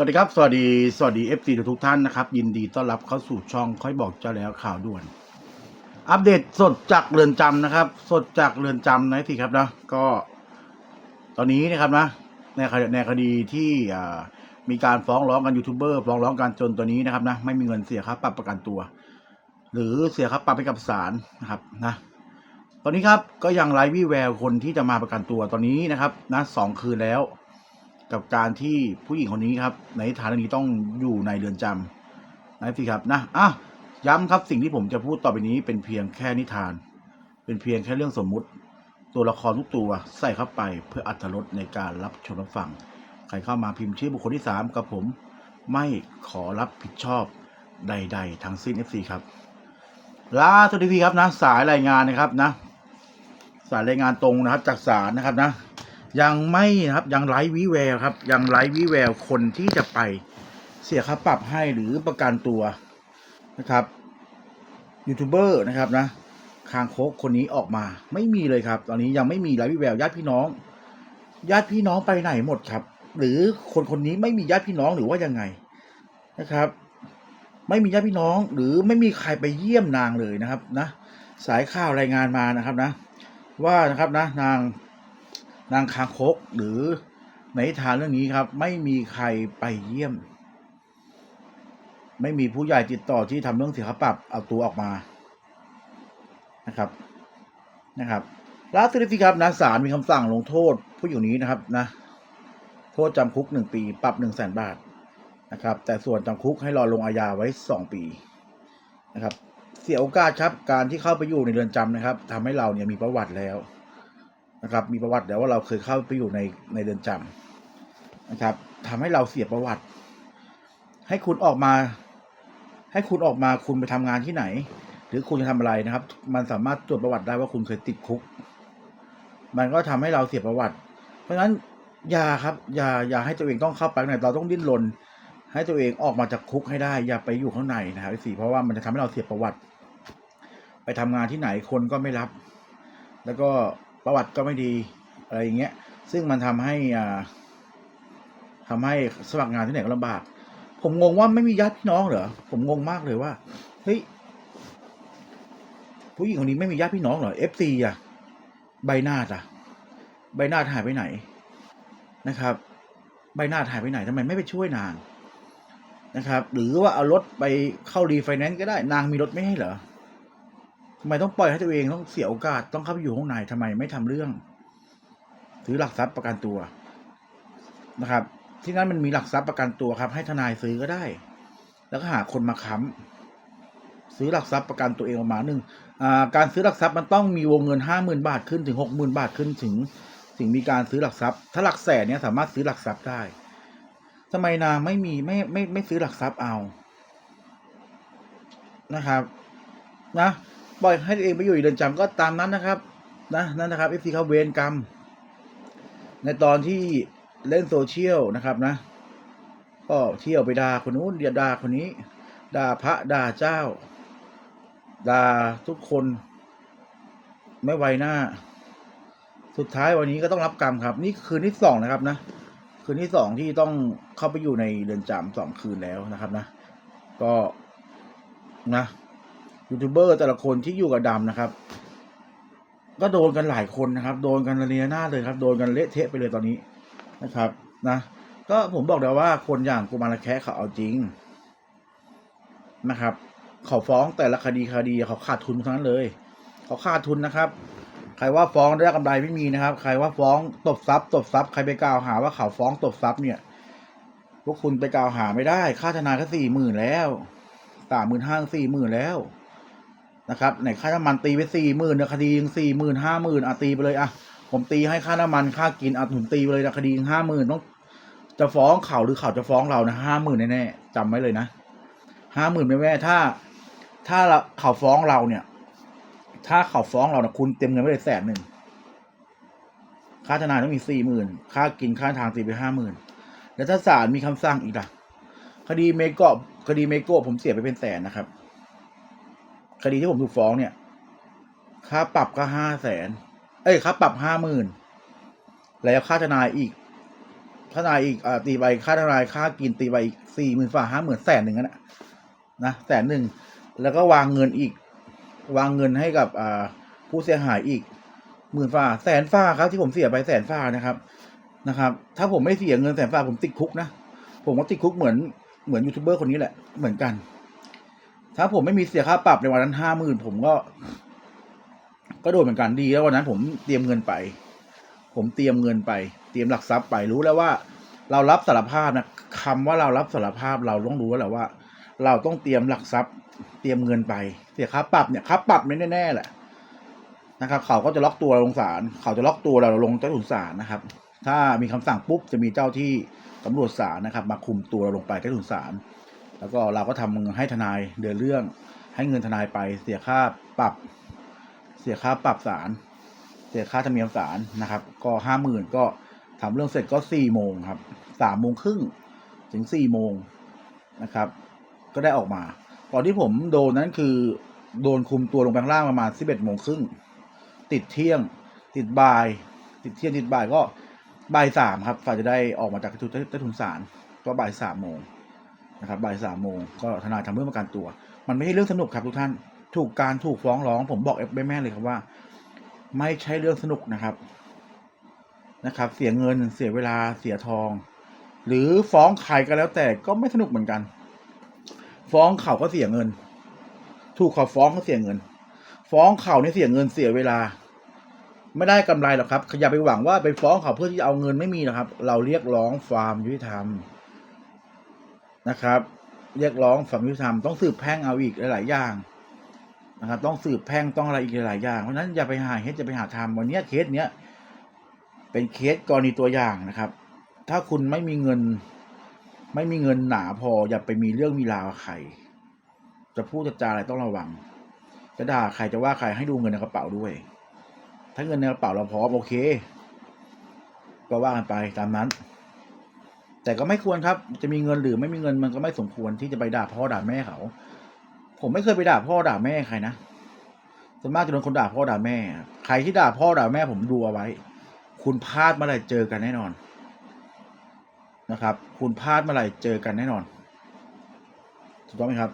สวัสดีครับ สวัสดี สวัสดี FC ทุกท่านนะครับ ยินดีต้อนรับเข้าสู่ช่องค่อยบอกเจ้าแล้วข่าวด่วน อัปเดตสดจากเรือนจำนะครับ สดจากเรือนจำนะทีครับนะก็ตอนนี้นะครับนะในคดีในคดีที่มีการฟ้องร้องกันยูทูบเบอร์ฟ้องร้องกันจนตัวนี้นะครับนะไม่มีเงินเสียค่าปรับประกันตัว หรือเสียค่าปรับไปกับศาลนะครับนะตอนนี้ครับก็ยังไร้วี่แววคนที่จะมาประกันตัวตอนนี้นะครับนะสองคืนแล้ว กับการที่ผู้หญิงคนนี้ครับ ในฐานะนี้ต้องอยู่ในเรือนจำนะสิครับนะอะย้ำครับสิ่งที่ผมจะพูดต่อไปนี้เป็นเพียงแค่นิทาน เป็นเพียงแค่เรื่องสมมุติ ตัวละครทุกตัวใส่เข้าไปเพื่ออัตรสในการรับชมรับฟังใครเข้ามาพิมพ์ชื่อบุคคลที่สามกับผม ไม่ขอรับผิดชอบใด ๆ ทั้งสิ้น FC ครับล่าสุดทีพีครับนะ สายรายงานนะครับนะ สายรายงานตรงนะครับจากศาลนะครับนะ ยังไม่นะครับยังไร้วิแววครับ ยังไร้วิแววคนที่จะไปเสียค่าปรับให้หรือประกันตัวนะครับยูทูบเบอร์นะครับนะคางโคกคนนี้ออกมา ไม่มีเลยครับ ตอนนี้ยังไม่มีไร้วิแววญาติพี่น้อง ญาติพี่น้องไปไหนหมดครับ หรือคนคนนี้ไม่มีญาติพี่น้องหรือว่ายังไงนะครับ ไม่มีญาติพี่น้องหรือไม่มีใครไปเยี่ยมนางเลยนะครับนะสายข่าวรายงานมานะครับนะ ว่านะครับนะนาง นางคางคกหรือในทานเรื่องนี้ครับ ไม่มีใครไปเยี่ยม ไม่มีผู้ใหญ่ติดต่อที่ทำเรื่องเสียค่าปรับเอาตัวออกมานะครับนะครับล่าสุดที่ครับนะศาลมีคำสั่งลงโทษผู้หญิงนี้นะครับนะ โทษจำคุกหนึ่งปี ปรับหนึ่งแสนบาทนะครับ แต่ส่วนจำคุกให้รอลงอาญาไว้สองปีนะครับ เสียโอกาสครับการที่เข้าไปอยู่ในเรือนจำนะครับทำให้เราเนี่ยมีประวัติแล้ว นะครับ มีประวัติแล้วว่าเราเคยเข้าไปอยู่ในในเรือนจำนะครับทำให้เราเสียประวัติ ให้คุณออกมา ให้คุณออกมาคุณไปทำงานที่ไหน หรือคุณจะทำอะไรนะครับ มันสามารถตรวจประวัติได้ว่าคุณเคยติดคุก มันก็ทำให้เราเสียประวัติ เพราะฉะนั้นอย่าครับ อย่าอย่าให้ตัวเองต้องเข้าไปข้างในเราต้องดิ้นรนให้ตัวเองออกมาจากคุกให้ได้ อย่าไปอยู่ข้างในนะครับสี่เพราะว่ามันจะทำให้เราเสียประวัติ ไปทำงานที่ไหนคนก็ไม่รับ แล้วก็ ประวัติก็ไม่ดีอะไรอย่างเงี้ย ซึ่งมันทำให้อ่าทำให้สมัครงานที่ไหนก็ลำบาก ผมงงว่าไม่มีญาติพี่น้องเหรอ ผมงงมากเลยว่า เฮ้ย ผู้หญิงคนนี้ไม่มีญาติพี่น้องเหรอ FC อะใบหน้าจ้ะใบหน้าหายไปไหนนะครับ ใบหน้าหายไปไหนทำไมไม่ไปช่วยนางนะครับ หรือว่าเอารถไปเข้ารีไฟแนนซ์ก็ได้ นางมีรถไม่ให้เหรอ ทำไมต้องปล่อยให้ตัวเองต้องเสียโอกาสต้องเข้าไปอยู่ข้างในทำไมไม่ทำเรื่องถือหลักทรัพย์ประกันตัวนะครับ ที่นั่นมันมีหลักทรัพย์ประกันตัวครับ ให้ทนายซื้อก็ได้ แล้วก็หาคนมาค้ำซื้อหลักทรัพย์ประกันตัวเองออกมาหนึ่งการซื้อหลักทรัพย์มันต้องมีวงเงินห้าหมื่นบาทขึ้นถึงหกหมื่นบาทขึ้นถึงถึงมีการซื้อหลักทรัพย์ ถ้าหลักแสนเนี่ยสามารถซื้อหลักทรัพย์ได้ทำไมนางไม่มีไม่ไม่ไม่ซื้อหลักทรัพย์เอานะครับ นะ ปล่อยให้ตัวเองไปอยู่ในเรือนจำก็ตามนั้นนะครับ นะนั่นนะครับเอฟซีเขาเวรกรรม ในตอนที่เล่นโซเชียลนะครับนะ ก็เที่ยวไปด่าคนนู้นเดียด่าคนนี้ด่าพระด่าเจ้าด่าทุกคน ไม่ไวหน้า สุดท้ายวันนี้ก็ต้องรับกรรมครับ นี่คืนที่สองนะครับนะคืนที่สองที่ต้องเข้าไปอยู่ในเรือนจำสองคืนแล้วนะครับนะ ก็นะ ยูทูบเบอร์แต่ละคนที่อยู่กับดำนะครับ ก็โดนกันหลายคนนะครับ โดนกันระเนียหน้าเลยครับ โดนกันเละเทะไปเลยตอนนี้นะครับนะก็ผมบอกแล้วว่าคนอย่างกุมารแคะเขาเอาจริงนะครับเขาฟ้องแต่ละคดีคดีเขาขาดทุนทั้งนั้นเลย เขาขาดทุนนะครับ ใครว่าฟ้องได้กำไรไม่มีนะครับ ใครว่าฟ้องตบทรัพย์ตบทรัพย์ใครไปกล่าวหาว่าเขาฟ้องตบทรัพย์เนี่ยพวกคุณไปกล่าวหาไม่ได้ ค่าทนายก็สี่หมื่นแล้วสามหมื่นห้าสี่หมื่นแล้ว นะครับไหนค่าน้ำมันตีไปสี่หมื่นนะคดียังสี่หมื่นห้าหมื่นอะตีไปเลยอะผมตีให้ค่าน้ำมันค่ากินอะผมตีไปเลยนะคดีห้าหมื่นต้องจะฟ้องเขาหรือเขาจะฟ้องเรานะห้าหมื่นแน่ๆจำไว้เลยนะห้าหมื่นแม่ๆถ้า ถ้าเราเขาฟ้องเราเนี่ย ถ้าเขาฟ้องเรานะคุณเต็มเงินไปเลยแสนหนึ่งค่าทนายต้องมีสี่หมื่นค่ากินค่าทางตีไปห้าหมื่นแล้วถ้าศาลมีคำสั่งอีกล่ะคดีเมโกะคดีเมโกะผมเสียไปเป็นแสนนะครับ คดีที่ผมถูกฟ้องเนี่ย ค่าปรับก็ห้าแสนเอ้ยค่าปรับห้าหมื่นแล้วค่าทนายอีกค่าทนายอีกอตีไปค่าทนายค่ากินตีไปอีกสี่หมื่นฝ่าห้าหมื่นแสนหนึ่งนะนะแสนหนึ่งแล้วก็วางเงินอีก วางเงินให้กับอ่าผู้เสียหายอีกหมื่นฝ่าแสนฝ่าครับที่ผมเสียไปแสนฝ่านะครับนะครับ ถ้าผมไม่เสียเงินแสนฝ่าผมติดคุกนะผมก็ติดคุกเหมือนเหมือนยูทูบเบอร์คนนี้แหละเหมือนกัน ถ้าผมไม่มีเสียค่าปรับในวันนั้นห้าหมื่นผมก็ ก็โดนเหมือนกันดีแล้ววันนั้น ผมเตรียมเงินไป ผมเตรียมเงินไป เตรียมหลักทรัพย์ไปรู้แล้วว่า เรารับสารภาพนะคำว่าเรารับสารภาพเราต้องรู้แล้วแหละว่า เราต้องเตรียมหลักทรัพย์ เตรียมเงินไป เสียค่าปรับเนี่ยค่าปรับเนี่ยแน่ๆแหละนะครับเขาก็จะล็อกตัวเราลงศาลเขาจะล็อกตัวเราลงใต้ถุนศาลนะครับ ถ้ามีคำสั่งปุ๊บจะมีเจ้าที่ตำรวจศาลนะครับ มาคุมตัวเราลงไปใต้ถุนศาล แล้วก็เราก็ทำให้ทนายเดินเรื่อง ให้เงินทนายไปเสียค่าปรับ เสียค่าปรับศาลเสียค่าธรรมเนียมศาลนะครับ ก็ห้าหมื่นก็ทำเรื่องเสร็จก็สี่โมงครับสามโมงครึ่งถึงสี่โมงนะครับ ก็ได้ออกมาก่อนที่ผมโดนนั้นคือ โดนคุมตัวลงไปข้างล่างประมาณสิบเอ็ดโมงครึ่งติดเที่ยง ติดบ่าย ติดเที่ยงติดบ่ายก็บ่ายสามครับฝ่ายจะได้ออกมาจากใต้ถุนศาลก็บ่ายสามโมง นะครับบ่ายสามโมงก็ทนายทำเรื่องประกันตัว มันไม่ใช่เรื่องสนุกครับทุกท่าน ถูกการถูกฟ้องร้อง ผมบอกเอฟแม่เลยครับว่า ไม่ใช่เรื่องสนุกนะครับ นะครับ เสียเงินเสียเวลาเสียทอง หรือฟ้องใครก็แล้วแต่ก็ไม่สนุกเหมือนกัน ฟ้องเขาก็เสียเงิน ถูกเขาฟ้องก็เสียเงิน ฟ้องเขาเนี่ยเสียเงินเสียเวลา ไม่ได้กำไรหรอกครับอย่าไปหวังว่าไปฟ้องเขาเพื่อที่จะเอาเงินไม่มีนะครับ เราเรียกร้องความยุติธรรม นะครับ เรียกร้องความยุติธรรมต้องสืบแพ่งเอาอีกหลาย ๆ อย่างนะครับ ต้องสืบแพ่งต้องอะไรอีกหลายๆอย่างเพราะฉะนั้นอย่าไปหาเฮ็ดอย่าไปหาทำวันนี้เคสเนี้ยเป็นเคสกรณีตัวอย่างนะครับ ถ้าคุณไม่มีเงิน ไม่มีเงินหนาพออย่าไปมีเรื่องมีราวใคร จะพูดจะจาอะไรต้องระวัง จะด่าใครจะว่าใครให้ดูเงินในกระเป๋าด้วย ถ้าเงินในกระเป๋าเราพร้อมโอเค ก็ว่ากันไปตามนั้น แต่ก็ไม่ควรครับ จะมีเงินหรือไม่มีเงินมันก็ไม่สมควรที่จะไปด่าพ่อด่าแม่เขา ผมไม่เคยไปด่าพ่อด่าแม่ใครนะส่วนมากจะโดนคนด่าพ่อด่าแม่ ใครที่ด่าพ่อด่าแม่ผมดูเอาไว้ คุณพลาดเมื่อไหร่เจอกันแน่นอนนะครับ คุณพลาดเมื่อไหร่เจอกันแน่นอนถูกต้องไหมครับ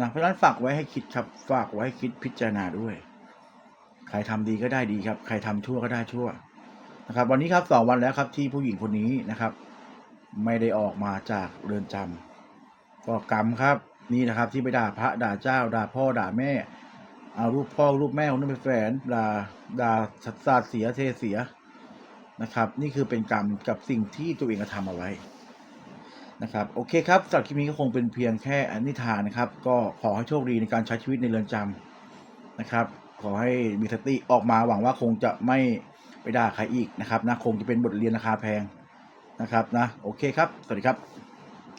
นะเพราะฉะนั้นฝากไว้ให้คิดครับ ฝากไว้ให้คิดพิจารณาด้วย ใครทำดีก็ได้ดีครับ ใครทำชั่วก็ได้ชั่วนะครับ วันนี้ครับสองวันแล้วครับที่ผู้หญิงคนนี้นะครับ ไม่ได้ออกมาจากเรือนจำก็กรรมครับ นี่นะครับที่ไปด่าพระด่าเจ้า ด่าพ่อด่าแม่ เอารูปพ่อรูปแม่คนนั้นไปแฝนด่าด่าสัตว์สาดเสียเทเสียนะครับ นี่คือเป็นกรรมกับสิ่งที่ตัวเองกระทำเอาไว้นะครับโอเคครับสำหรับคลิปนี้ก็คงเป็นเพียงแค่อนิทานนะครับ ก็ขอให้โชคดีในการใช้ชีวิตในเรือนจำนะครับ ขอให้มีสติออกมาหวังว่าคงจะไม่ไปด่าใครอีกนะครับนะคงจะเป็นบทเรียนราคาแพง นะครับนะโอเคครับ สวัสดีครับ